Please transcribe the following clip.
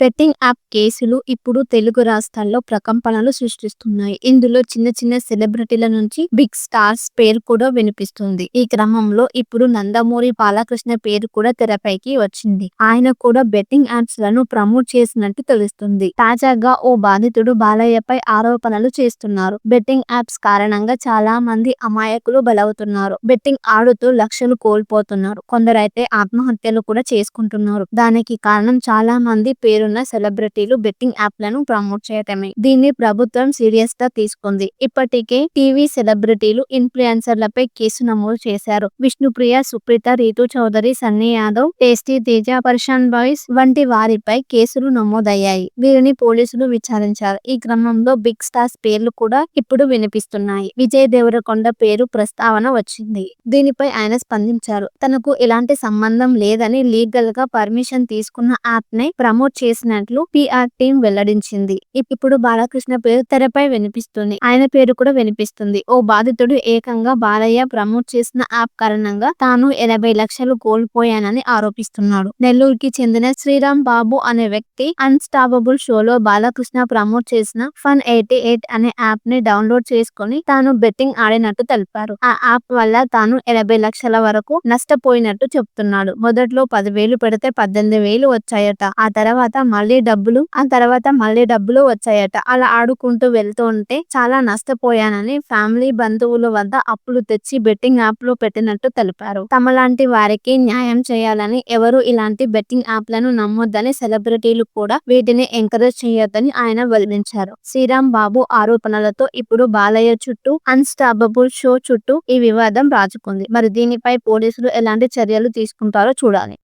Betting app కేసులు ఇప్పుడు తెలుగు రాష్ట్రాల్లో ప్రకంపనలు సృష్టిస్తున్నాయి. ఇందులో చిన్న చిన్న సెలబ్రిటీల నుంచి బిగ్ స్టార్స్ పేరు కూడా వినిపిస్తుంది. ఈ క్రమంలో ఇప్పుడు నందమూరి బాలకృష్ణ పేరు కూడా తెరపైకి వచ్చింది. ఆయన కూడా బెట్టింగ్ యాప్స్లను ప్రమోట్ చేసినట్టు తెలుస్తుంది. తాజాగా ఓ బాధితుడు బాలయ్యపై ఆరోపణలు చేస్తున్నారు. బెట్టింగ్ యాప్స్ కారణంగా చాలా మంది అమాయకులు బలవుతున్నారు. బెట్టింగ్ ఆడుతూ లక్షలు కోల్పోతున్నారు. కొందరైతే ఆత్మహత్యలు కూడా చేసుకుంటున్నారు. దానికి కారణం చాలా మంది పేరు పేరున్న సెలబ్రిటీలు బెట్టింగ్ యాప్లను ప్రమోట్ చేయటమే. దీన్ని ప్రభుత్వం సీరియస్గా తీసుకుంది. ఇప్పటికే టీవీ సెలబ్రిటీలు ఇన్ఫ్లుయెన్సర్లపై కేసు నమోదు చేశారు. విష్ణుప్రియ సుప్రీత రీతు చౌదరి సన్నీ యాదవ్ టేస్టీ తేజ పర్షాన్ బాయ్స్ వంటి వారిపై కేసులు నమోదయ్యాయి. వీరిని పోలీసులు విచారించారు. ఈ క్రమంలో బిగ్ స్టార్స్ పేర్లు కూడా ఇప్పుడు వినిపిస్తున్నాయి. విజయ్ దేవరకొండ పేరు ప్రస్తావన వచ్చింది. దీనిపై ఆయన స్పందించారు. తనకు ఎలాంటి సంబంధం లేదని లీగల్గా పర్మిషన్ తీసుకున్న యాప్ని ప్రమోట్ చేసినట్లు పిఆర్ టీం వెల్లడించింది. ఇప్పుడు బాలకృష్ణ పేరు తెరపై వినిపిస్తుంది. ఆయన పేరు కూడా వినిపిస్తుంది. ఓ బాధితుడు ఏకంగా బాలయ్య ప్రమోట్ చేసిన యాప్ కారణంగా తాను ఎనభై లక్షలు కోల్పోయానని ఆరోపిస్తున్నాడు. నెల్లూరుకి చెందిన శ్రీరామ్ బాబు అనే వ్యక్తి అన్స్టాపబుల్ షోలో బాలకృష్ణ ప్రమోట్ చేసిన ఫన్ ఎయిటీ ఎయిట్ అనే యాప్ని డౌన్లోడ్ చేసుకుని తాను బెట్టింగ్ ఆడినట్టు తెలిపారు. ఆ యాప్ వల్ల తాను ఎనభై లక్షల వరకు నష్టపోయినట్టు చెప్తున్నాడు. మొదట్లో పదివేలు పెడితే పద్దెనిమిది వేలు వచ్చాయట. ఆ తర్వాత మళ్ళీ డబ్బులు ఆ తర్వాత మళ్ళీ డబ్బులు వచ్చాయట. అలా ఆడుకుంటూ వెళ్తూ ఉంటే చాలా నష్టపోయానని ఫ్యామిలీ బంధువుల వద్ద అప్పులు తెచ్చి బెట్టింగ్ యాప్లో పెట్టినట్టు తెలిపారు. తమలాంటి వారికి న్యాయం చేయాలని ఎవరు ఇలాంటి బెట్టింగ్ యాప్లను నమ్మొద్దని సెలబ్రిటీలు కూడా వీటిని ఎంకరేజ్ చేయొద్దని ఆయన వెల్లడించారు. శ్రీరామ్ బాబు ఆరోపణలతో ఇప్పుడు బాలయ్య చుట్టూ అన్స్టాపబుల్ షో చుట్టూ ఈ వివాదం రాజుకుంది. మరి దీనిపై పోలీసులు ఎలాంటి చర్యలు తీసుకుంటారో చూడాలి.